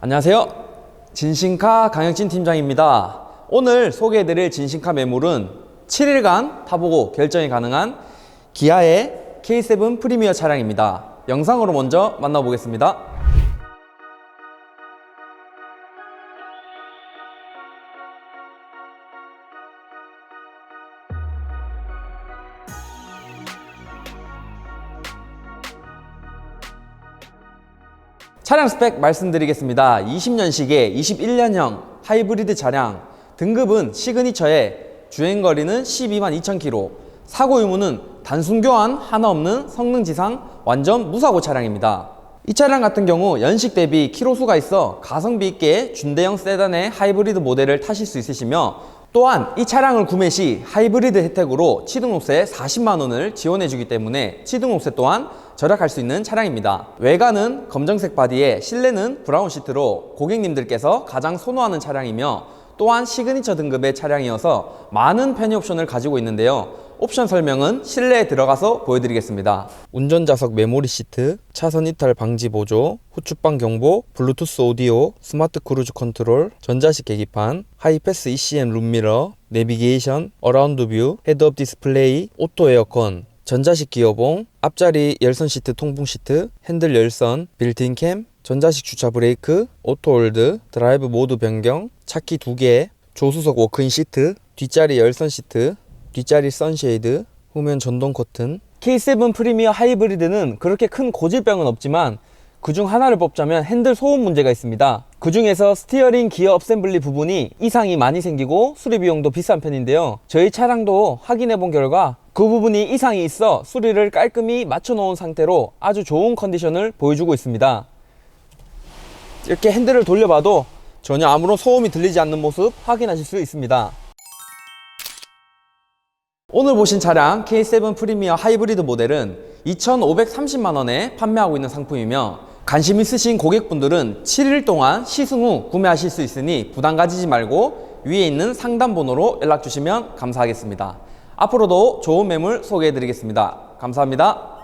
안녕하세요. 진신카 강혁진 팀장입니다. 오늘 소개해드릴 진신카 매물은 7일간 타보고 결정이 가능한 기아의 K7 프리미어 차량입니다. 영상으로 먼저 만나보겠습니다. 차량 스펙 말씀드리겠습니다. 20년식의 21년형 하이브리드 차량 등급은 시그니처에 주행거리는 12만 2천 km 사고 유무는 단순 교환 하나 없는 성능 지상 완전 무사고 차량입니다. 이 차량 같은 경우 연식 대비 키로수가 있어 가성비 있게 준대형 세단의 하이브리드 모델을 타실 수 있으시며 또한 이 차량을 구매 시 하이브리드 혜택으로 취등록세 40만 원을 지원해 주기 때문에 취등록세 또한 절약할 수 있는 차량입니다. 외관은 검정색 바디에 실내는 브라운 시트로 고객님들께서 가장 선호하는 차량이며 또한 시그니처 등급의 차량이어서 많은 편의 옵션을 가지고 있는데요. 옵션 설명은 실내에 들어가서 보여드리겠습니다. 운전자석 메모리 시트, 차선 이탈 방지 보조, 후축방 경보, 블루투스 오디오, 스마트 크루즈 컨트롤, 전자식 계기판, 하이패스 ECM 룸미러, 내비게이션, 어라운드 뷰, 헤드업 디스플레이, 오토 에어컨, 전자식 기어봉, 앞자리 열선 시트 통풍 시트, 핸들 열선, 빌트인 캠, 전자식 주차 브레이크, 오토 홀드, 드라이브 모드 변경, 차키 2개, 조수석 워크인 시트, 뒷자리 열선 시트, 뒷자리 선쉐이드, 후면 전동 커튼. K7 프리미어 하이브리드는 그렇게 큰 고질병은 없지만 그중 하나를 뽑자면 핸들 소음 문제가 있습니다. 그 중에서 스티어링 기어 업셈블리 부분이 이상이 많이 생기고 수리 비용도 비싼 편인데요. 저희 차량도 확인해 본 결과 그 부분이 이상이 있어 수리를 깔끔히 맞춰 놓은 상태로 아주 좋은 컨디션을 보여주고 있습니다. 이렇게 핸들을 돌려봐도 전혀 아무런 소음이 들리지 않는 모습 확인하실 수 있습니다. 오늘 보신 차량 K7 프리미어 하이브리드 모델은 2,530만 원에 판매하고 있는 상품이며 관심 있으신 고객분들은 7일 동안 시승 후 구매하실 수 있으니 부담 가지지 말고 위에 있는 상담 번호로 연락 주시면 감사하겠습니다. 앞으로도 좋은 매물 소개해 드리겠습니다. 감사합니다.